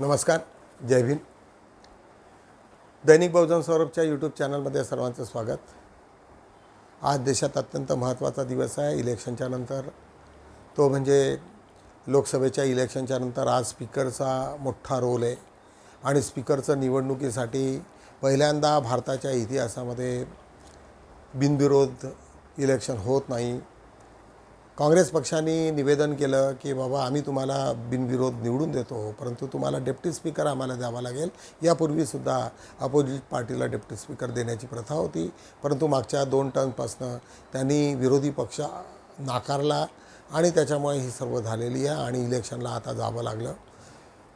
नमस्कार जय भीम. दैनिक बहुजन सौरभच्या यूट्यूब चॅनलमध्ये सर्वांचं स्वागत. आज देशात अत्यंत महत्त्वाचा दिवस आहे इलेक्शनच्या नंतर. तो म्हणजे लोकसभेच्या इलेक्शनच्या नंतर आज स्पीकरचा मोठा रोल आहे. आणि स्पीकरचं निवडणुकीसाठी पहिल्यांदा भारताच्या इतिहासामध्ये बिनविरोध इलेक्शन होत नाही. काँग्रेस पक्षाने निवेदन केलं की बाबा आम्ही तुम्हाला बिनविरोध निवडून देतो परंतु तुम्हाला डेप्टी स्पीकर आम्हाला द्यावा लागेल. यापूर्वीसुद्धा अपोजिट पार्टीला डेप्टी स्पीकर देण्याची प्रथा होती. परंतु मागच्या दोन टर्मपासनं त्यांनी विरोधी पक्ष नाकारला आणि त्याच्यामुळे ही सर्व झालेली आहे आणि इलेक्शनला आता जावं लागलं.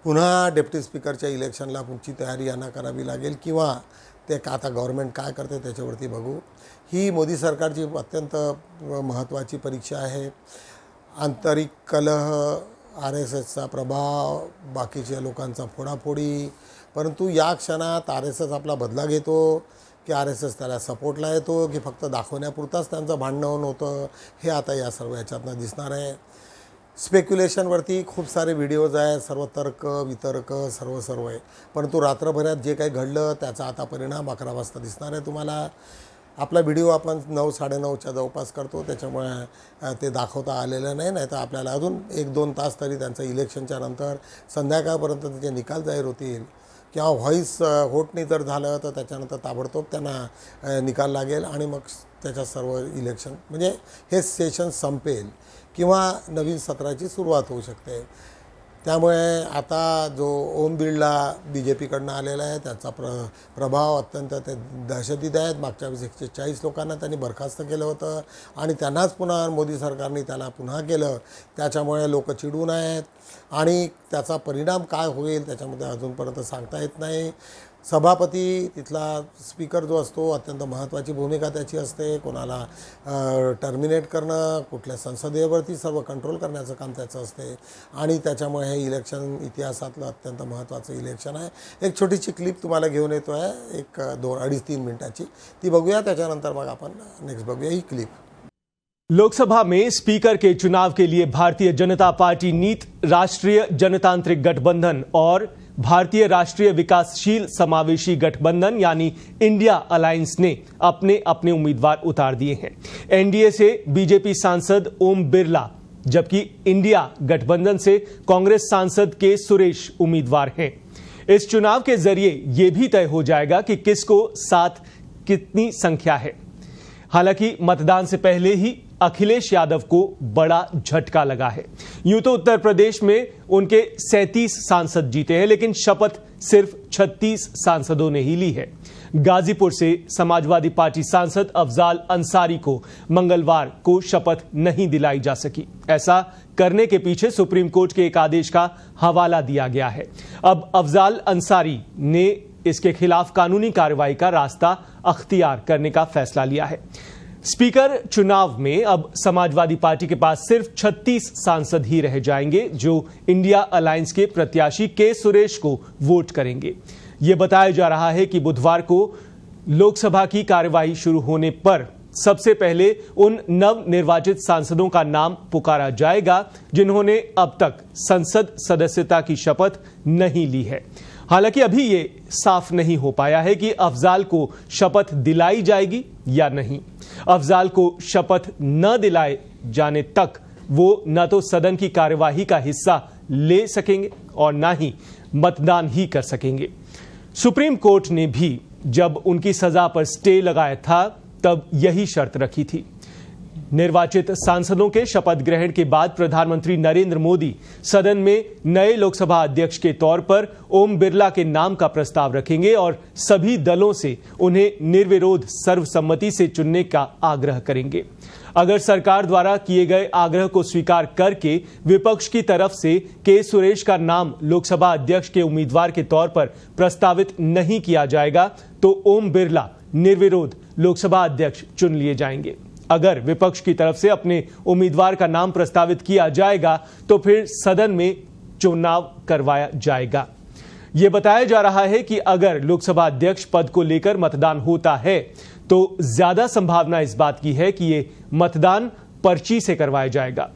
पुन्हा डेप्टी स्पीकरच्या इलेक्शनला पुढची तयारी यांना करावी लागेल किंवा ते का आता गव्हर्मेंट काय करते त्याच्यावरती बघू. ही मोदी सरकारची अत्यंत महत्त्वाची परीक्षा आहे. आंतरिक कलह आर एस एसचा प्रभाव बाकीच्या लोकांचा फोडाफोडी. परंतु या क्षणात आर एस एस आपला बदला घेतो की आर एस एस त्याला सपोर्टला येतो की फक्त दाखवण्यापुरताच त्यांचं भांडण होतं. हे आता या सर्व याच्यातनं दिसणार आहे. स्पेक्युलेशनवरती खूप सारे व्हिडिओज आहेत. सर्व तर्क वितर्क सर्व सर्व आहे. परंतु रात्रभरात जे काही घडलं त्याचा आता परिणाम अकरा वाजता दिसणार आहे तुम्हाला. आपला व्हिडिओ आपण नऊ साडेनऊच्या जवळपास करतो. त्याच्यामुळे ते दाखवता आलेलं नाही. नाही तर आपल्याला अजून एक दोन तास तरी त्यांचं इलेक्शनच्या नंतर संध्याकाळपर्यंत त्याचे निकाल जाहीर होतील किंवा व्हॉईस व्होटनी जर झालं तर त्याच्यानंतर ताबडतोब त्यांना निकाल लागेल. आणि मग त्याच्या सर्व इलेक्शन म्हणजे हे सेशन संपेल. किंवा नवीन सत्राची सुरुवात होऊ शकते. त्यामुळे आता जो ओम बिर्ला बी जे पीकडनं आलेला आहे त्याचा प्र प्रभाव अत्यंत ते दहशतीत आहेत. मागच्या वेळेस एकशे चाळीस लोकांना त्यांनी बरखास्त केलं होतं आणि त्यांनाच पुन्हा मोदी सरकारने त्याला पुन्हा केलं. त्याच्यामुळे लोक चिडून आहेत. आणि त्याचा परिणाम काय होईल त्याच्यामध्ये अजूनपर्यंत सांगता येत नाही. सभापती तिथला स्पीकर जो असतो अत्यंत महत्त्वाची भूमिका त्याची असते. कोणाला टर्मिनेट करणं कुठल्या संसदेवरती सर्व कंट्रोल करण्याचं काम त्याचं असते. आणि त्याच्यामुळे हे इलेक्शन इतिहासातलं अत्यंत महत्त्वाचं इलेक्शन आहे. एक छोटीशी क्लिप तुम्हाला घेऊन येतो आहे एक दोन अडीच तीन मिनटाची. ती बघूया. त्याच्यानंतर मग आपण नेक्स्ट बघूया. ही क्लिप लोकसभा में स्पीकर के चुनाव के लिए भारतीय जनता पार्टी नीत राष्ट्रीय जनतांत्रिक गठबंधन और भारतीय राष्ट्रीय विकासशील समावेशी गठबंधन, यानी इंडिया अलायंस ने अपने अपने उम्मीदवार उतार दिए हैं। एनडीए से बीजेपी सांसद ओम बिरला, जबकि इंडिया गठबंधन से कांग्रेस सांसद के सुरेश उम्मीदवार हैं। इस चुनाव के ज़रिए यह भी तय हो जाएगा कि किसको साथ कितनी संख्या है। हालाँकि मतदान से पहले ही अखिलेश यादव को बड़ा झटका लगा है। यूँ तो उत्तर प्रदेश में उनके 37 सांसद जीते हैं, लेकिन शपथ सिर्फ़ 36 सांसदों ने ही ली है। गाजीपुर से समाजवादी पार्टी सांसद अफजाल अंसारी को मंगलवार को शपथ नहीं दिलाई जा सकी। ऐसा करने के पीछे सुप्रीम कोर्ट के एक आदेश का हवाला दिया गया है। अब अफजाल अंसारी ने इसके खिलाफ कानूनी कार्रवाई का रास्ता अख्तियार करने का फैसला लिया है। स्पीकर, चुनाव में अब समाजवादी पार्टी के पास सिर्फ़ 36 सांसद ही रह जाएँगे, जो इंडिया अलायंस के प्रत्याशी के सुरेश को वोट करेंगे। यह बताया जा रहा है कि बुधवार को लोकसभा की कार्यवाही शुरू होने पर सबसे पहले उन नव निर्वाचित सांसदों का नाम पुकारा जाएगा, जिन्होंने अब तक संसद सदस्यता की शपथ नहीं ली है। हालाँकि अभी ये साफ़ नहीं हो पाया है कि अफजाल को शपथ दिलाई जाएगी या नहीं। अफजाल को शपथ न दिलाए जाने तक वो न तो सदन की कार्यवाही का हिस्सा ले सकेंगे और न ही मतदान ही कर सकेंगे। सुप्रीम कोर्ट ने भी जब उनकी सजा पर स्टे लगाया था, तब यही शर्त रखी थी। निर्वाचित सांसदों के शपथ ग्रहण के बाद प्रधानमंत्री नरेंद्र मोदी सदन में नए लोकसभा अध्यक्ष के तौर पर ओम बिरला के नाम का प्रस्ताव रखेंगे और सभी दलों से उन्हें निर्विरोध सर्वसम्मति से चुनने का आग्रह करेंगे। अगर सरकार द्वारा किए गए आग्रह को स्वीकार करके विपक्ष की तरफ़ से के सुरेश का नाम लोकसभा अध्यक्ष के उम्मीदवार के तौर पर प्रस्तावित नहीं किया जाएगा तो ओम बिरला निर्विरोध लोकसभा अध्यक्ष चुन लिए जाएँगे। अगर विपक्ष की तरफ़ से अपने उम्मीदवार का नाम प्रस्तावित किया जाएगा तो फिर सदन में चुनाव करवाया जाएगा। यह बताया जा रहा है कि अगर लोकसभा अध्यक्ष पद को लेकर मतदान होता है तो ज़्यादा संभावना इस बात की है कि ये मतदान पर्ची से करवाया जाएगा।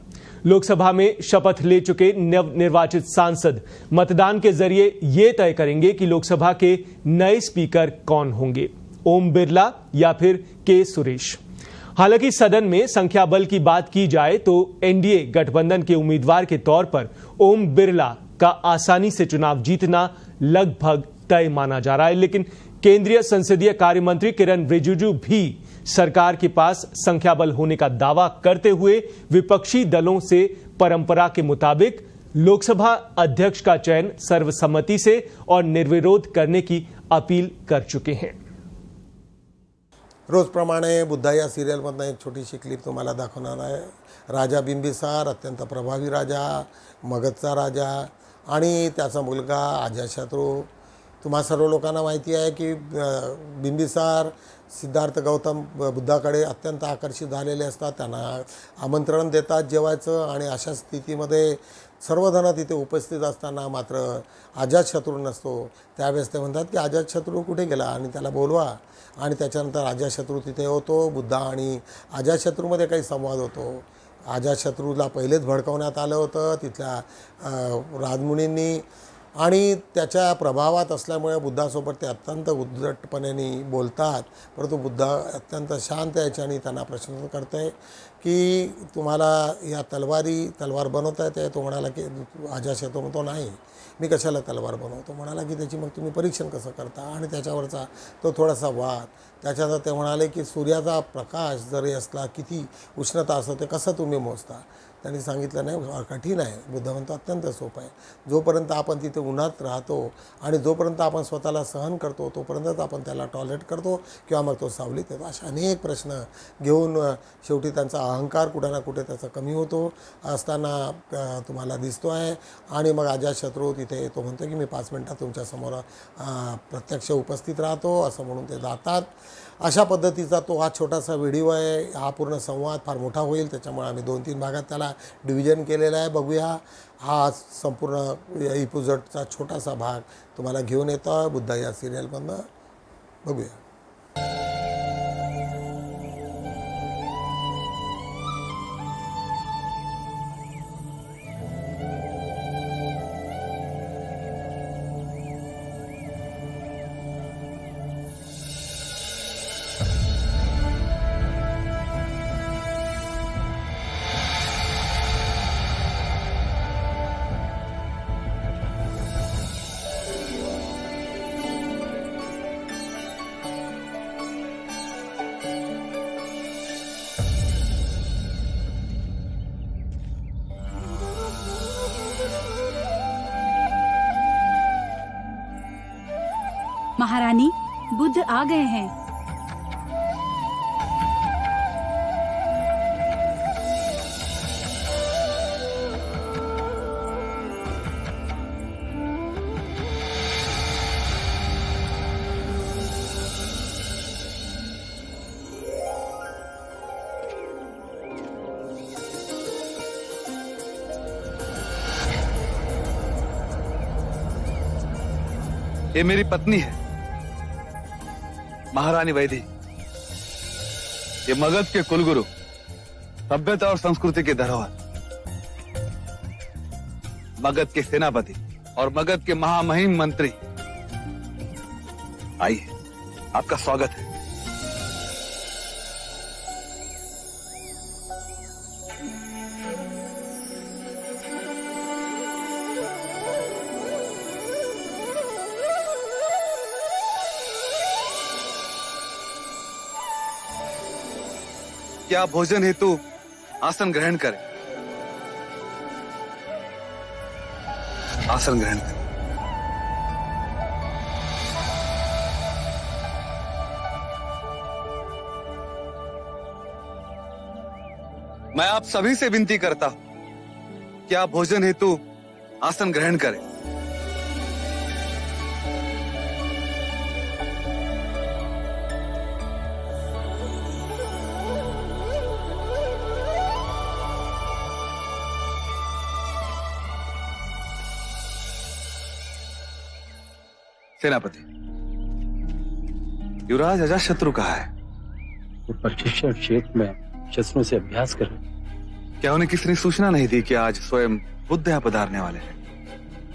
लोकसभा में शपथ ले चुके नव निर्वाचित सांसद मतदान के ज़रिए ये तय करेंगे कि लोकसभा के नए स्पीकर कौन होंगे। ओम बिरला या फिर के सुरेश। हालाँकि सदन में संख्या बल की बात की जाए तो एनडीए गठबंधन के उम्मीदवार के तौर पर ओम बिरला का आसानी से चुनाव जीतना लगभग तय माना जा रहा है। लेकिन केंद्रीय संसदीय कार्य मंत्री किरण रिजिजू भी सरकार के पास संख्या बल होने का दावा करते हुए विपक्षी दलों से परंपरा के मुताबिक लोकसभा अध्यक्ष का चयन सर्वसम्मति से और निर्विरोध करने की अपील कर चुके हैं। रोजप्रमाणे बुद्धा या सिरियलमधनं एक छोटीशी क्लिप तुम्हाला दाखवणार आहे. राजा बिंबिसार अत्यंत प्रभावी राजा मगधचा राजा आणि त्याचा मुलगा अजाशत्रू तुम्हा सर्व लोकांना माहिती आहे की बिंबिसार सिद्धार्थ गौतम ब- बुद्धाकडे अत्यंत आकर्षित झालेले असतात. त्यांना आमंत्रण देतात जेवायचं आणि अशा स्थितीमध्ये सर्वजण तिथे उपस्थित असताना मात्र अजातशत्रू नसतो. त्यावेळेस ते म्हणतात की अजातशत्रू कुठे गेला? आणि त्याला बोलवा. आणि त्याच्यानंतर अजातशत्रू तिथे होतो. बुद्धा आणि अजातशत्रूमध्ये काही संवाद होतो. अजातशत्रूला पहिलेच भडकवण्यात आलं होतं. तिथल्या राजमुनींनी आणि त्याच्या प्रभावात असल्यामुळे बुद्धासोबत ते अत्यंत उद्धटपणे बोलतात. परंतु बुद्धा अत्यंत शांत याच्याने त्यांना प्रश्न करते की तुम्हाला या तलवारी तलवार बनवता येते? तो म्हणाला की अजातशत्रू म्हणतो नाही मी कशाला तलवार बनवतो? म्हणाला की त्याची मग तुम्ही परीक्षण कसं करता? आणि त्याच्यावरचा तो थोडासा वाद. त्याच्यानंतर ते म्हणाले की सूर्याचा प्रकाश जरी असला किती उष्णता असतो ते कसं तुम्ही मोजता? त्यांनी सांगितलं नाही कठीण आहे. बुद्ध म्हणतो अत्यंत सोपं आहे. जोपर्यंत आपण तिथे उन्हात राहतो आणि जोपर्यंत आपण स्वतःला सहन करतो तोपर्यंतच आपण त्याला टॉयलेट करतो किंवा मग तो सावलीत येतो. असे अनेक प्रश्न घेऊन शेवटी त्यांचा अहंकार कुठे ना कुठे त्याचा कमी होतो असताना तुम्हाला दिसतो आहे. आणि मग अजातशत्रू तिथे तो म्हणतो की मी पाच मिनटात तुमच्यासमोर प्रत्यक्ष उपस्थित राहतो. असं म्हणून ते जातात. अशा पद्धतीचा तो हा छोटासा व्हिडिओ आहे. हा पूर्ण संवाद फार मोठा होईल. त्याच्यामुळे आम्ही दोन तीन भागात त्याला डिव्हिजन केलेला आहे. बघूया. हा संपूर्ण इपिझोडचा छोटासा भाग तुम्हाला घेऊन येतो. बुद्धा या सिरियलमधनं बघूया. आ गए हैं। ये मेरी पत्नी है। महारानी वैदी ये मगध के कुलगुरु, सभ्यता और संस्कृति के धरोहर, मगध के सेनापति और मगध के महामहिम मंत्री। आइए, आपका स्वागत है। क्या भोजन हेतु आसन ग्रहण करें। आसन ग्रहण करें। मैं आप सभी से विनती करता हूँ कि आप भोजन हेतु आसन ग्रहण करें। सेनापति। युवराज अजात शत्रु कहा है? वो प्रशिक्षण क्षेत्र में शस्त्रों से अभ्यास कर रहे क्या उन्हें किसी ने सूचना नहीं दी कि आज स्वयं बुद्ध यहाँ पधारने वाले हैं?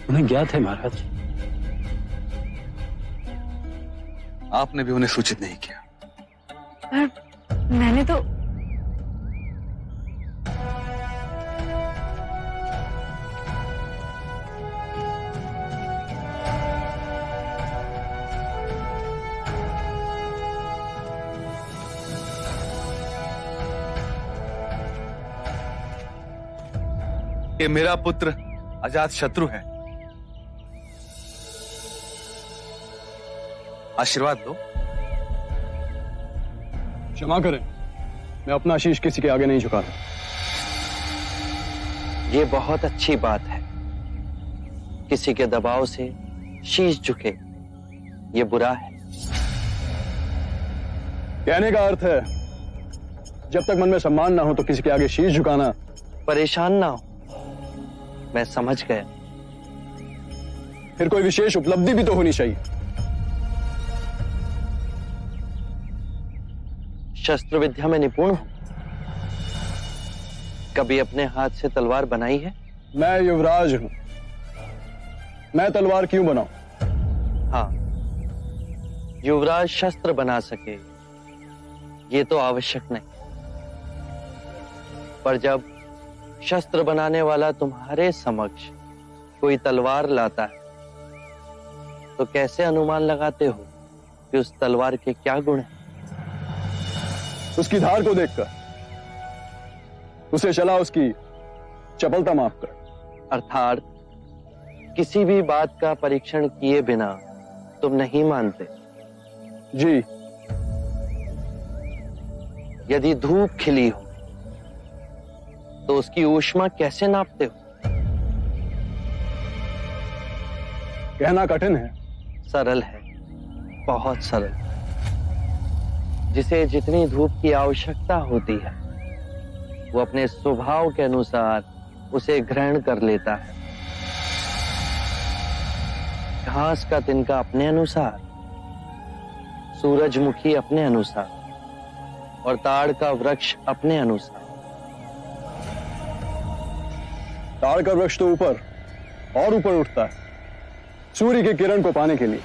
उन्हें ज्ञात है महाराज। आपने भी उन्हें सूचित नहीं किया। पर मैंने तो कि मेरा पुत्र अजात शत्रु है। आशीर्वाद दो। क्षमा करें। मैं अपना शीश किसी के आगे नहीं झुकाता ये बहुत अच्छी बात है। किसी के दबाव से शीश झुके। ये बुरा है। कहने का अर्थ है जब तक मन में सम्मान ना हो तो किसी के आगे शीश झुकाना परेशान ना हो। मैं समझ गया। फिर कोई विशेष उपलब्धि भी तो होनी चाहिए। शस्त्र विद्या में निपुण हूँ। कभी अपने हाथ से तलवार बनाई है? मैं युवराज हूँ। मैं तलवार क्यों बनाऊँ? हाँ। युवराज शस्त्र बना सके। ये तो आवश्यक नहीं। पर जब शस्त्र बनाने वाला तुम्हारे समक्ष कोई तलवार लाता है। तो कैसे अनुमान लगाते हो कि उस तलवार के क्या गुण हैं? उसकी धार को देखकर उसे चला उसकी चपलता माफ़ कर। अर्थात किसी भी बात का परीक्षण किए बिना तुम नहीं मानते। जी। यदि धूप खिली हो तो उसकी ऊष्मा कैसे नापते हो? कहना कठिन है। सरल है। बहुत सरल। जिसे जितनी धूप की आवश्यकता होती है वो अपने स्वभाव के अनुसार उसे ग्रहण कर लेता है। घास का तिनका अपने अनुसार सूरजमुखी अपने अनुसार और ताड़ का वृक्ष अपने अनुसार। ताड़ का वृक्ष तो ऊपर और ऊपर उठता है सूर्य के किरण को पाने के लिए।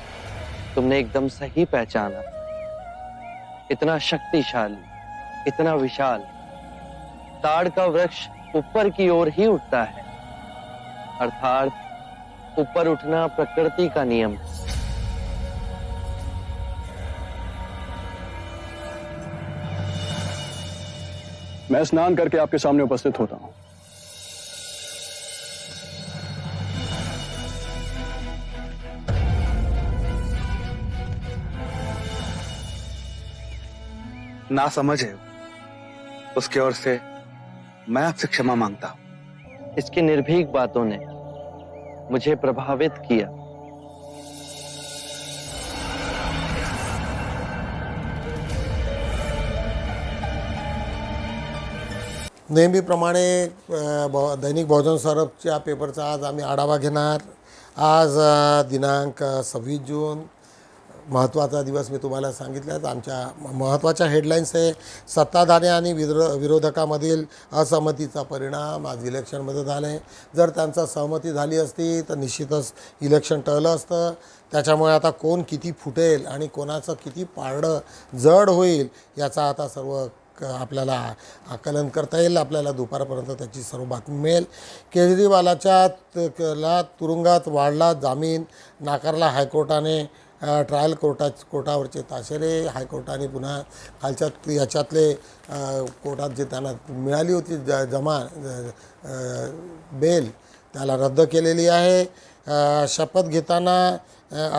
तुमने एकदम सही पहचाना। इतना शक्तिशाली इतना विशाल ताड़ का वृक्ष ऊपर की ओर ही उठता है। अर्थात ऊपर उठना प्रकृति का नियम है। मैं स्नान करके आपके सामने उपस्थित होता हूँ। ना समझ है उसकी ओर से मैं आपसे क्षमा माँगता हूँ। इसकी निर्भीक बातों ने मुझे प्रभावित किया। नेहमीप्रमाणे अ, ब दैनिक बहुजन सौरभच्या पेपरचा आज आम्ही आढावा घेणार. आज दिनांक सव्वीस जून महत्त्वाचा दिवस मी तुम्हाला सांगितलाच आमच्या महत्त्वाच्या हेडलाईन्स आहे सत्ताधारी आणि विरो विरोधकामधील असहमतीचा परिणाम आज इलेक्शनमध्ये झाला. आहे जर त्यांचा सहमती झाली असती तर निश्चितच इलेक्शन टळलं असतं. त्याच्यामुळे आता कोण किती फुटेल आणि कोणाचं किती पारडं जड होईल याचा आता सर्व क आपल्याला आकलन करता येईल. आपल्याला दुपारपर्यंत त्याची सर्व बातमी मिळेल. केजरीवालाच्या त- ला तुरुंगात वाढला जामीन. नाकारला हायकोर्टाने ट्रायल कोर्टा कोर्टावरचे ताशेरे हायकोर्टाने पुन्हा खालच्या याच्यातले कोर्टात जे त्यांना मिळाली होती ज जमा बेल त्याला रद्द केलेली आहे. शपथ घेताना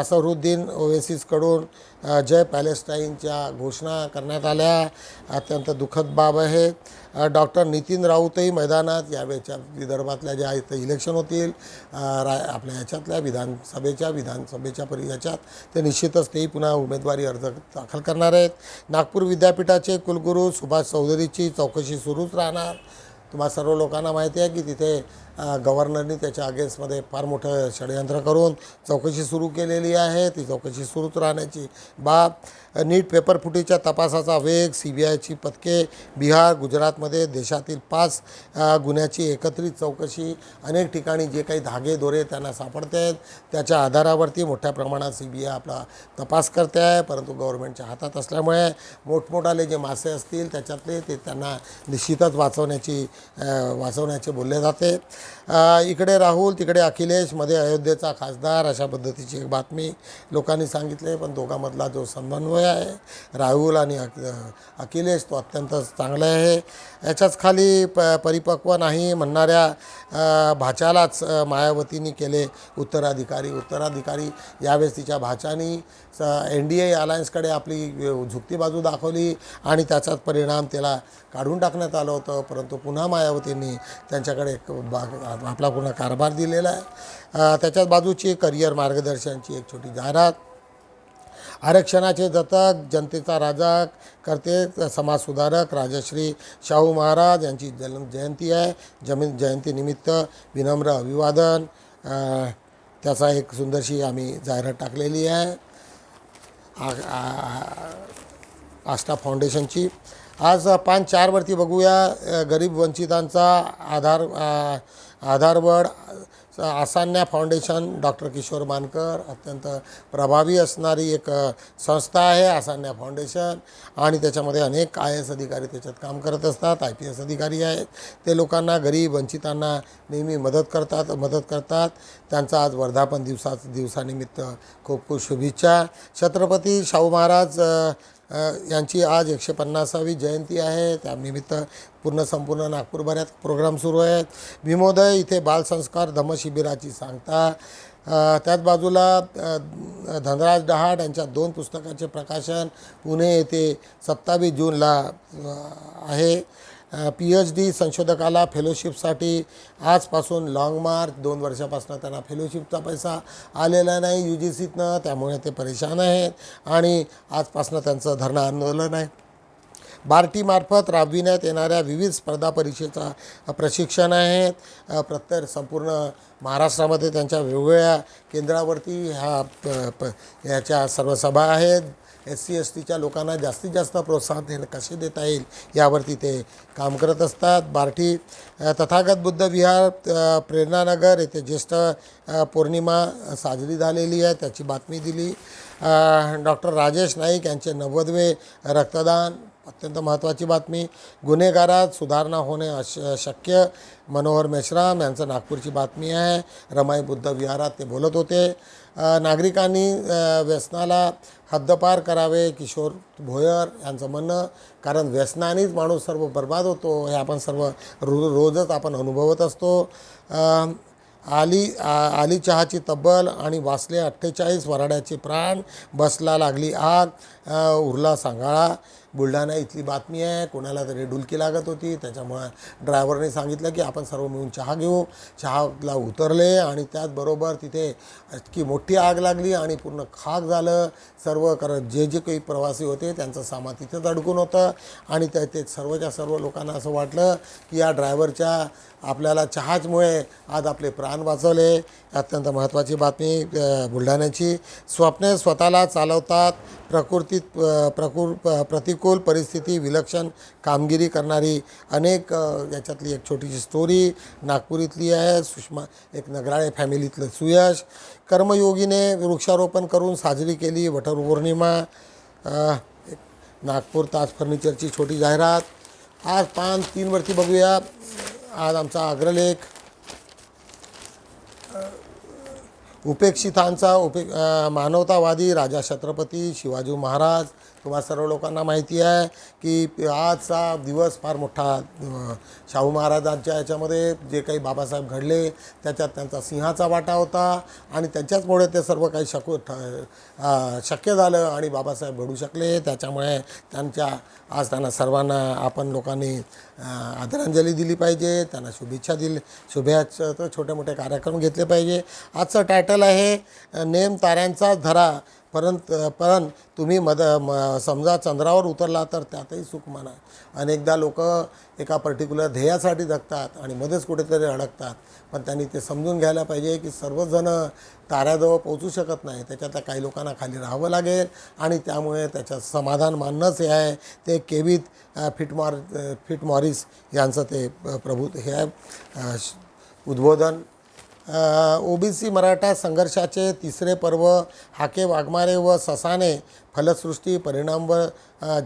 असरुद्दीन ओवेसीसकडून जय पॅलेस्टाईनच्या घोषणा करण्यात आल्या. अत्यंत दुःखद बाब आहे. डॉक्टर नितीन राऊतही मैदानात यावेळच्या विदर्भातल्या ज्या इथं इलेक्शन होतील रा आपल्या ह्याच्यातल्या विधानसभेच्या विधानसभेच्या परि याच्यात ते निश्चितच तेही पुन्हा उमेदवारी अर्ज दाखल करणार आहेत. नागपूर विद्यापीठाचे कुलगुरू सुभाष चौधरीची चौकशी सुरूच राहणार. तुम्हा सर्व लोकांना माहिती आहे की तिथे गव्हर्नरनी त्याच्या अगेन्स्टमध्ये फार मोठं षडयंत्र करून चौकशी सुरू केलेली आहे. ती चौकशी सुरूच राहण्याची बाब नीट पेपर फुटीच्या तपासाचा वेग सी बी आयची पथके बिहार गुजरातमध्ये देशातील पाच गुन्ह्याची एकत्रित चौकशी अनेक ठिकाणी जे काही धागे दोरे त्यांना सापडते आहेत त्याच्या आधारावरती मोठ्या प्रमाणात सी बी आय आपला तपास करते आहे. परंतु गव्हर्नमेंटच्या हातात असल्यामुळे मोठमोठाले जे मासे असतील त्याच्यातले ते त्यांना निश्चितच वाचवण्याची वाचवण्याचे बोलले जाते. इकडे राहुल तिकडे अखिलेशमध्ये अयोध्येचा खासदार अशा पद्धतीची एक बातमी लोकांनी सांगितले पण दोघांमधला जो समन्वय आहे राहुल आणि अख- अखिलेश तो अत्यंत चांगला आहे. याच्याच खाली प परिपक्व नाही म्हणणाऱ्या भाच्यालाच मायावतींनी केले उत्तराधिकारी. उत्तराधिकारी यावेळेस तिच्या भाच्यानी एन डी ए अलायन्सकडे आपली झुकती बाजू दाखवली आणि त्याचाच परिणाम त्याला काढून टाकण्यात आलं होतं. परंतु पुन्हा मायावतींनी त्यांच्याकडे एक आपला पुन्हा कारभार दिलेला आहे. त्याच्याच बाजूची करिअर मार्गदर्शनची एक छोटी जाहिरात. आरक्षणाचे जतक जनतेचा राजा करते समाजसुधारक राजश्री शाहू महाराज यांची जन्म जयंती आहे. जमीन जयंतीनिमित्त विनम्र अभिवादन. त्याचा एक सुंदरशी आम्ही जाहिरात टाकलेली आहे. आस्था फाउंडेशनची. आज पान चारवरती बघूया गरीब वंचितांचा आधार आधारवड आसान्या फाउंडेशन डॉक्टर किशोर मानकर अत्यंत प्रभावी असणारी एक संस्था आहे आसान्या फाउंडेशन आणि त्याच्यामध्ये अनेक आय एस अधिकारी त्याच्यात काम करत असतात आय पी एस अधिकारी आहेत. ते लोकांना गरीब वंचितांना नेहमी मदत करतात मदत करतात. त्यांचा आज वर्धापन दिवसा दिवसानिमित्त खूप खूप शुभेच्छा. छत्रपती शाहू महाराज यांची आज एकशे पन्नासावी जयंती आहे. त्यानिमित्त पूर्ण संपूर्ण नागपूरभरात प्रोग्राम सुरू आहेत. भीमोदय इथे बालसंस्कार धम्मशिबिराची सांगता. त्याच बाजूला धनराज डहाड यांच्या दोन पुस्तकाचे प्रकाशन पुणे येथे सत्तावीस जूनला आहे. पी एच डी संशोधकाला फेलोशिपसाठी आजपासून लाँग मार्च दोन वर्षापासून त्यांना फेलोशिपचा पैसा आलेला नाही यू जी सीतनं त्यामुळे ते परेशान आहेत आणि आजपासून त्यांचं धरणं आंदोलन आहे. बार्टीमार्फत राबविण्यात येणाऱ्या विविध स्पर्धा परीक्षेचा प्रशिक्षण आहेत. प्रत्येक संपूर्ण महाराष्ट्रामध्ये त्यांच्या वेगवेगळ्या केंद्रावरती ह्या प प याच्या सर्व सभा आहेत. एस सी एस टीच्या लोकांना जास्तीत जास्त प्रोत्साहन देणं कसे देता येईल यावरती ते काम करत असतात. बार्टी तथागत बुद्ध विहार प्रेरणानगर येथे ज्येष्ठ पौर्णिमा साजरी झालेली आहे. त्याची बातमी दिली. डॉक्टर राजेश नाईक यांचे नव्वदवे रक्तदान. अत्यंत महत्त्वाची बातमी. गुन्हेगारात सुधारणा होणे अश शक्य. मनोहर मेश्राम यांचं नागपूरची बातमी आहे. रमाई बुद्ध विहारात ते बोलत होते. नागरिकांनी व्यसनाला हद्दपार करावे किशोर भोयर यांचं म्हणणं. कारण व्यसनानेच माणूस सर्व बर्बाद होतो हे आपण सर्व रो रोजच आपण अनुभवत असतो. आली आ- आली चहाची तब्बल आणि वाचले अठ्ठेचाळीस वराड्याचे प्राण बसला लागली आग. उरला सांगाळा. बुलढाणा इथली बातमी आहे. कोणाला तरी डुलकी लागत होती. त्याच्यामुळं ड्रायव्हरने सांगितलं की आपण सर्व मिळून चहा घेऊ. चहाला उतरले आणि त्याचबरोबर तिथे इतकी मोठी आग लागली आणि पूर्ण खाक झालं. सर्व कर जे जे काही प्रवासी होते त्यांचं सामान तिथेच अडकून होतं आणि त्या ते सर्वच्या सर्व लोकांना असं वाटलं की या ड्रायव्हरच्या आपल्याला चहाचमुळे आज आपले प्राण वाचवले. अत्यंत महत्त्वाची बातमी बुलढाण्याची. स्वप्ने स्वतःला चालवतात. प्रकृती परिस्थितीत प्रकृ प्रतिकूल परिस्थिती विलक्षण कामगिरी करणारी अनेक याच्यातली एक छोटीशी स्टोरी नागपुरीतली आहे. सुषमा एक नगराळे फॅमिलीतलं सुयश. कर्मयोगीने वृक्षारोपण करून साजरी केली वटपौर्णिमा अ, नागपूर ताज फर्निचरची छोटी जाहिरात. आज पान तीनवरती बघूया. आज आमचा अग्रलेख. उपेक्षितांचा उपे मानवतावादी राजा छत्रपती शिवाजी महाराज तुम्हा सर्व लोकांना माहिती आहे की आजचा दिवस फार मोठा शाहू महाराजांच्या याच्यामध्ये जे काही बाबासाहेब घडले त्याच्यात त्यांचा सिंहाचा वाटा होता आणि त्यांच्याचमुळे ते सर्व काही शकू ठ शक्य झालं आणि बाबासाहेब घडू शकले. त्याच्यामुळे त्यांच्या आज त्यांना सर्वांना आपण लोकांनी आदरांजली दिली पाहिजे. त्यांना शुभेच्छा दिली शुभेच्छा छोटे मोठे कार्यक्रम घेतले पाहिजे. आजचं टायटल आहे नेम ताऱ्यांचा धरा. परंतु पण तुम्ही मद म समजा चंद्रावर उतरला तर त्यातही सुख म्हणा. अनेकदा लोक एका पर्टिक्युलर ध्येयासाठी जगतात आणि मध्येच कुठेतरी अडकतात. पण त्यांनी ते समजून घ्यायला पाहिजे की सर्वजण ताऱ्याजवळ पोहोचू शकत नाही. त्याच्यातल्या काही लोकांना खाली राहावं लागेल आणि त्यामुळे त्याच्यात समाधान मानणंच हे आहे. ते केवित फिटमॉर फिट फिटमॉरिस यांचं ते प्रभू हे आहे. उद्बोधन ओबीसी मराठा संघर्षाचे तिसरे पर्व हाके वाघमारे व ससाने फलसृष्टी परिणाम व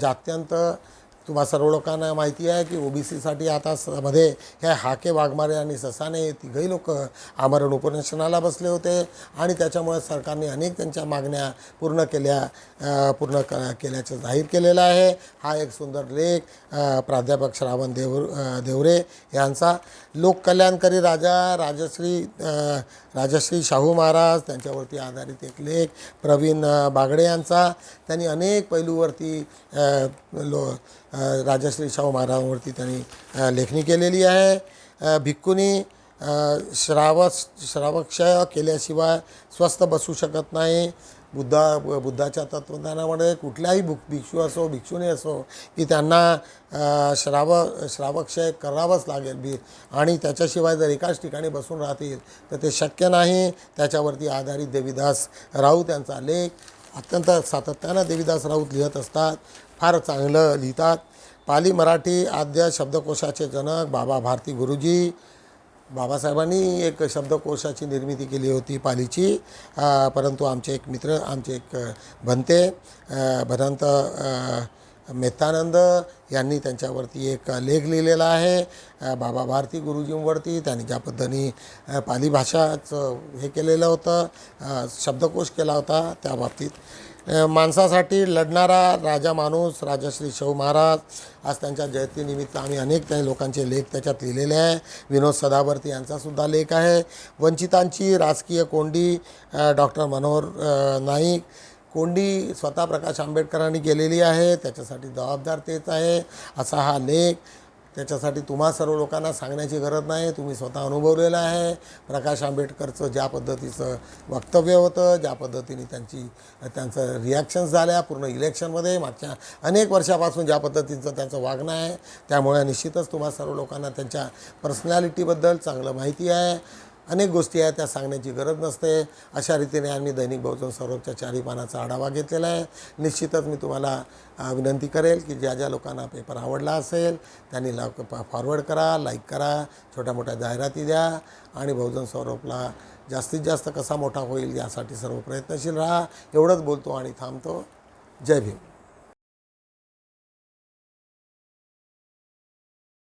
जात्यंत. तुम्हा सर्व लोकांना माहिती आहे की ओबीसीसाठी आता स मध्ये हे हाके वाघमारे आणि ससाने तिघही लोक आमरण उपोषणाला बसले होते आणि त्याच्यामुळे सरकारने अनेक त्यांच्या मागण्या पूर्ण केल्या पूर्ण क केल्याचं जाहीर केलेलं आहे. हा एक सुंदर लेख प्राध्यापक श्रावण देव देवरे यांचा. लोककल्याणकारी राजा राजश्री राजश्री शाहू महाराज त्यांच्यावरती आधारित एक लेख प्रवीण बागडे यांचा. त्यांनी अनेक पैलूवरती लो राजश्री शाहू महाराजांवरती त्यांनी लेखणी केलेली आहे. भिक्कुनी भिक्खूंनी श्रावस श्रावक्षय केल्याशिवाय स्वस्थ बसू शकत नाही. बुद्धा बुद्धाच्या तत्त्वज्ञानामध्ये कुठल्याही भुक भिक्षू असो भिक्षुणी असो की त्यांना श्राव श्रावक्षय करावंच लागेल. बी आणि त्याच्याशिवाय जर एकाच ठिकाणी बसून राहतील तर ते शक्य नाही. त्याच्यावरती आधारित देवीदास राऊत यांचा लेख अत्यंत सातत्यानं देवीदास राऊत लिहत असतात. फार चांगलं लिहितात. पाली मराठी आद्य शब्दकोशाचे जनक बाबा भारती गुरुजी बाबासाहेबांनी एक शब्दकोशाची निर्मिती केली होती पालीची. परंतु आमचे एक मित्र आमचे एक भंते भदंत मेहतानंद यांनी त्यांच्यावरती एक लेख लिहिलेला आहे. बाबा भारती गुरुजींवरती त्यांनी ज्या पद्धतीने पाली भाषाचं हे केलेलं होतं शब्दकोश केला होता त्या बाबतीत माणसासाठी लढणारा राजा माणूस राजश्री शाहू महाराज. आज त्यांच्या जयंतीनिमित्त आम्ही अनेक त्या लोकांचे लेख त्याच्यात लिहिलेले आहे. विनोद सदावर्ती यांचासुद्धा लेख आहे. वंचितांची राजकीय कोंडी डॉक्टर मनोहर नाईक. कोंडी स्वतः प्रकाश आंबेडकरांनी केलेली आहे. त्याच्यासाठी जबाबदार तेच आहे. असा हा लेख त्याच्यासाठी तुम्हा सर्व लोकांना सांगण्याची गरज नाही. तुम्ही स्वतः अनुभवलेलं आहे. प्रकाश आंबेडकरचं ज्या पद्धतीचं वक्तव्य होतं ज्या पद्धतीने त्यांची त्यांचं रिॲक्शन्स झाल्या पूर्ण इलेक्शनमध्ये मागच्या अनेक वर्षापासून ज्या पद्धतीचं त्यांचं वागणं आहे त्यामुळे निश्चितच तुम्हा सर्व लोकांना त्यांच्या पर्सनॅलिटीबद्दल चांगलं माहिती आहे. अनेक गोष्टी आहेत त्या सांगण्याची गरज नसते. अशा रीतीने आम्ही दैनिक बहुजन सौरभच्या चारी पानाचा आढावा घेतलेला आहे. निश्चितच मी तुम्हाला विनंती करेल की ज्या ज्या लोकांना पेपर आवडला असेल त्यांनी लाव फॉरवर्ड करा लाईक करा छोट्या मोठ्या जाहिराती द्या आणि बहुजन सौरभला जास्तीत जास्त कसा मोठा होईल यासाठी सर्व प्रयत्नशील राहा. एवढंच बोलतो आणि थांबतो. जय भीम.